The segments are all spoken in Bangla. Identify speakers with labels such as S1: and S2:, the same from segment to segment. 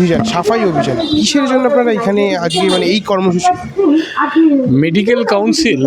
S1: অভিযান, সাফাই অভিযান, কিসের জন্য আপনারা এখানে আজকে মানে এই কর্মসূচি?
S2: মেডিকেল কাউন্সিল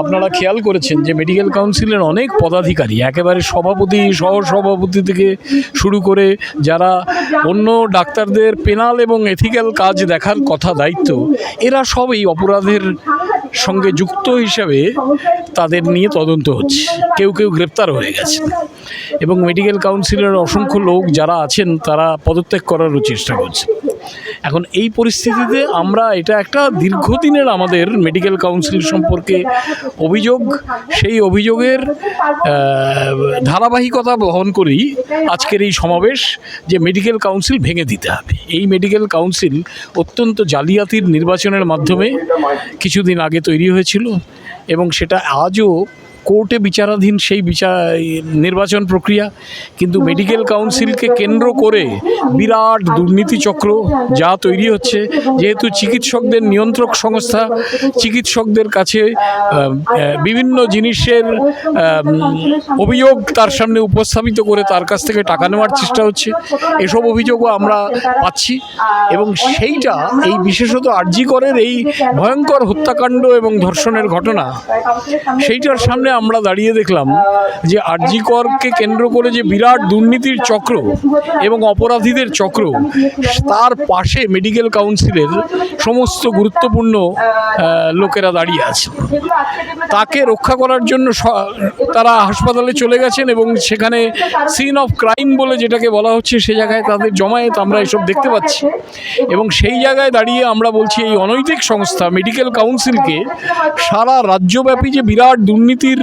S2: আপনারা খেয়াল করেছেন যে মেডিকেল কাউন্সিলের অনেক পদাধিকারী, একেবারে সভাপতি সহ সভাপতি থেকে শুরু করে যারা অন্য ডাক্তারদের পেনাল এবং এথিক্যাল কাজ দেখার কথা দায়িত্ব, এরা সব এই অপরাধের সঙ্গে যুক্ত হিসাবে তাদের নিয়ে তদন্ত হচ্ছে। কেউ কেউ গ্রেপ্তার হয়ে গেছে। এবং মেডিকেল কাউন্সিলের অসংখ্য লোক যারা আছেন, তারা পদত্যাগ করারও চেষ্টা করছে। এখন এই পরিস্থিতিতে আমরা এটা একটা দীর্ঘদিনের আমাদের মেডিকেল কাউন্সিল সম্পর্কে অভিযোগ, সেই অভিযোগের ধারাবাহিকতা বহন করেই আজকের এই সমাবেশ যে মেডিকেল কাউন্সিল ভেঙে দিতে হবে। এই মেডিকেল কাউন্সিল অত্যন্ত জালিয়াতির নির্বাচনের মাধ্যমে কিছুদিন আগে তৈরি হয়েছিল এবং সেটা আজও কোর্টে বিচারাধীন সেই বিচার নির্বাচন প্রক্রিয়া, কিন্তু মেডিকেল কাউন্সিলকে কেন্দ্র করে বিরাট দুর্নীতি চক্র যা তৈরি হচ্ছে। যেহেতু চিকিৎসকদের নিয়ন্ত্রক সংস্থা, চিকিৎসকদের কাছে বিভিন্ন জিনিসের অভিযোগ তার সামনে উপস্থাপিত করে তার কাছ থেকে টাকা নেওয়ার চেষ্টা হচ্ছে। এসব অভিযোগও আমরা পাচ্ছি এবং সেইটা এই বিশেষত আরজি করের এই ভয়ঙ্কর হত্যাকাণ্ড এবং ধর্ষণের ঘটনা, সেইটার সামনে আমরা দাঁড়িয়ে দেখলাম যে আরজি করকে কেন্দ্র করে যে বিরাট দুর্নীতির চক্র এবং অপরাধীদের চক্র, তার পাশে মেডিকেল কাউন্সিলের সমস্ত গুরুত্বপূর্ণ লোকেরা দাঁড়িয়ে আছে। তাকে রক্ষা করার জন্য তারা হাসপাতালে চলে গেছেন এবং সেখানে সিন অফ ক্রাইম বলে যেটাকে বলা হচ্ছে, সে জায়গায় তাদের জমায়েত আমরা এসব দেখতে পাচ্ছি। এবং সেই জায়গায় দাঁড়িয়ে আমরা বলছি, এই অনৈতিক সংস্থা মেডিকেল কাউন্সিলকে সারা রাজ্যব্যাপী যে বিরাট দুর্নীতির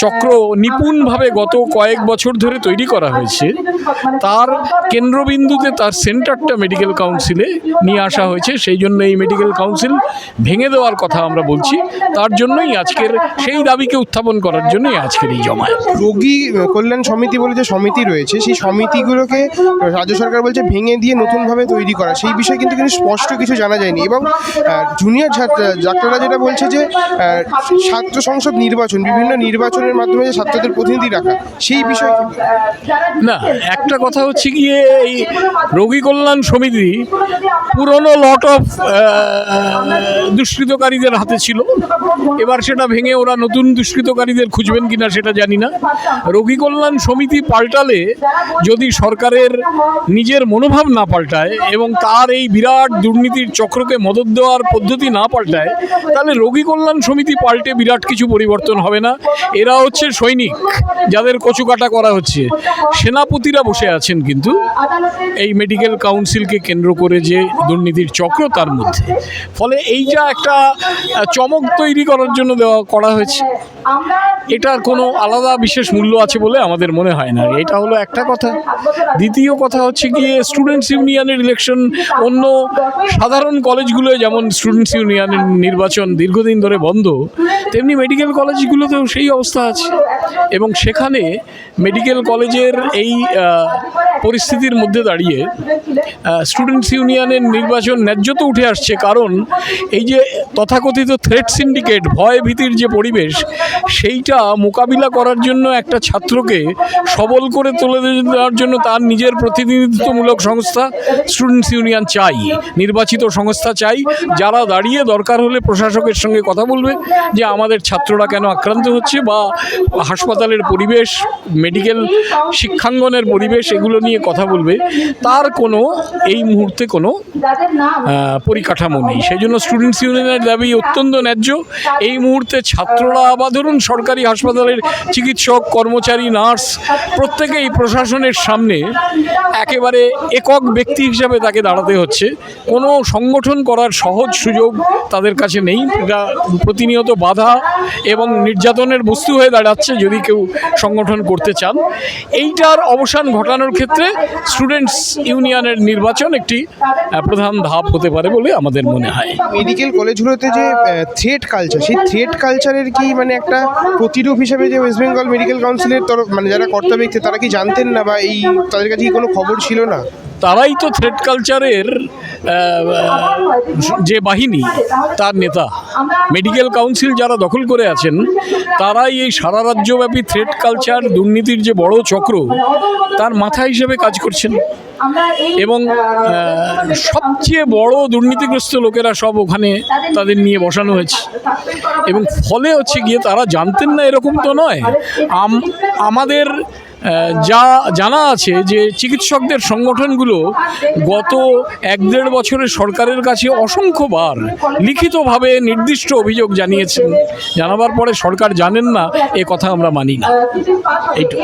S2: চক্র নিপুণভাবে গত কয়েক বছর ধরে তৈরি করা হয়েছে। তার কেন্দ্রবিন্দুতে তার সেন্টারটা মেডিকেল কাউন্সিলে নিয়ে আসা হয়েছে। সেই জন্য এই মেডিকেল কাউন্সিল ভেঙে দেওয়ার কথা আমরা বলছি। তার জন্যই আজকের সেই দাবিকে উত্থাপন করার জন্যই আজকের এই জমায়েত।
S1: রোগী কল্যাণ সমিতি বলে যে সমিতি রয়েছে, সেই সমিতিগুলোকে রাজ্য সরকার বলছে ভেঙে দিয়ে নতুনভাবে তৈরি করা। সেই বিষয়ে কিন্তু কিন্তু স্পষ্ট কিছু জানা যায়নি এবং জুনিয়র ছাত্র ডাক্তাররা যেটা বলছে যে ছাত্র সংসদ নির্বাচন, বিভিন্ন নির্বাচনের মাধ্যমে যে ছাত্রদের প্রতিনিধি রাখা, সেই বিষয়ে
S2: না, একটা কথা হচ্ছে গিয়ে এই রোগী কল্যাণ সমিতি পুরনো লট অফ দুষ্কৃতকারীদের হাতে ছিল। এবার সেটা ভেঙে ওরা নতুন দুষ্কৃতকারীদের খুঁজবেন কিনা সেটা জানি না। রোগী কল্যাণ সমিতি পাল্টালে যদি সরকারের নিজের মনোভাব না পাল্টায় এবং তার এই বিরাট দুর্নীতির চক্রকে মদত দেওয়ার পদ্ধতি না পাল্টায়, তাহলে রোগী কল্যাণ সমিতি পাল্টে বিরাট কিছু পরিবর্তন হবে না। এরা হচ্ছে সৈনিক, যাদের কচুকাটা করা হচ্ছে। সেনাপতিরা বসে আছেন কিন্তু এই মেডিকেল কাউন্সিলকে কেন্দ্র করে যে দুর্নীতির চক্র তার মধ্যে। ফলে এই যা একটা চমক তৈরি করার জন্য দেওয়া, করা হয়েছে। এটার কোনো আলাদা বিশেষ মূল্য আছে বলে আমাদের মনে হয় না। এটা হলো একটা কথা। দ্বিতীয় কথা হচ্ছে গিয়ে স্টুডেন্টস ইউনিয়নের ইলেকশন অন্য সাধারণ কলেজগুলোয় যেমন স্টুডেন্টস ইউনিয়নের নির্বাচন দীর্ঘদিন ধরে বন্ধ, তেমনি মেডিকেল কলেজগুলোতেও সেই অবস্থা আছে। এবং সেখানে মেডিকেল কলেজের এই পরিস্থিতির মধ্যে দাঁড়িয়ে স্টুডেন্টস ইউনিয়নের নির্বাচন ন্যায্য তো উঠে আসছে কারণ এই যে তথাকথিত থ্রেট সিন্ডিকেট ভয় ভীতির যে পরিবেশ, সেইটা মোকাবিলা করার জন্য একটা ছাত্রকে সবল করে তুলে দেওয়ার জন্য তার নিজের প্রতিনিধিত্বমূলক সংস্থা স্টুডেন্টস ইউনিয়ন চাই, নির্বাচিত সংস্থা চাই, যারা দাঁড়িয়ে দরকার হলে প্রশাসকের সঙ্গে কথা বলবে যে আমাদের ছাত্ররা কেন আক্রান্ত হচ্ছে বা হাসপাতালের পরিবেশ মেডিকেল শিক্ষাঙ্গনের পরিবেশ, এগুলো নিয়ে কথা বলবে, তার কোনো এই মুহূর্তে কোনো পরিকাঠামো নেই। সেই জন্য স্টুডেন্টস ইউনিয়নের দাবি অত্যন্ত ন্যায্য। এই মুহূর্তে ছাত্ররা বা ধরুন সরকারি হাসপাতালের চিকিৎসক, কর্মচারী, নার্স, প্রত্যেকেই প্রশাসনের সামনে একেবারে একক ব্যক্তি হিসাবে তাকে দাঁড়াতে হচ্ছে। কোনো সংগঠন করার সহজ সুযোগ তাদের কাছে নেই। এটা প্রতিনিয়ত বাধা এবং নির্যাতনের বস্তু হয়ে দাঁড়াচ্ছে যদি কেউ সংগঠন করতে চান। এইটার অবসান ঘটানোর ক্ষেত্রে স্টুডেন্টস ইউনিয়নের নির্বাচন একটি প্রধান ধাপ হতে পারে বলে আমাদের মনে হয়।
S1: মেডিকেল কলেজগুলোতে যে থ্রেড কালচার সেই থ্রেড কালচারের কি মানে একটা প্রতিরূপ হিসেবে যে ওয়েস্ট বেঙ্গল মেডিকেল কাউন্সিলের তরফ মানে যারা কর্তা ব্যক্তি তারা কি জানতেন না বা এই তাদের কাছে কি কোনো খবর ছিল না?
S2: তারাই তো থ্রেড কালচারের যে বাহিনী, তার নেতা। মেডিকেল কাউন্সিল যারা দখল করে আছেন, তারাই এই সারা রাজ্যব্যাপী থ্রেড কালচার দুর্নীতির যে বড় চক্র, তার মাথা হিসেবে কাজ করছেন। এবং সবচেয়ে বড় দুর্নীতিগ্রস্ত লোকেরা সব ওখানে তাদের নিয়ে বসানো হয়েছে। এবং ফলে হচ্ছে গিয়ে তারা জানতেন না এরকম তো নয়। আম- আমাদের যা জানা আছে যে চিকিৎসকদের সংগঠনগুলো গত এক দেড় বছরে সরকারের কাছে অসংখ্যবার লিখিতভাবে নির্দিষ্ট অভিযোগ জানিয়েছেন। জানাবার পরে সরকার জানেন না, এ কথা আমরা মানি না।
S3: এইটুকু।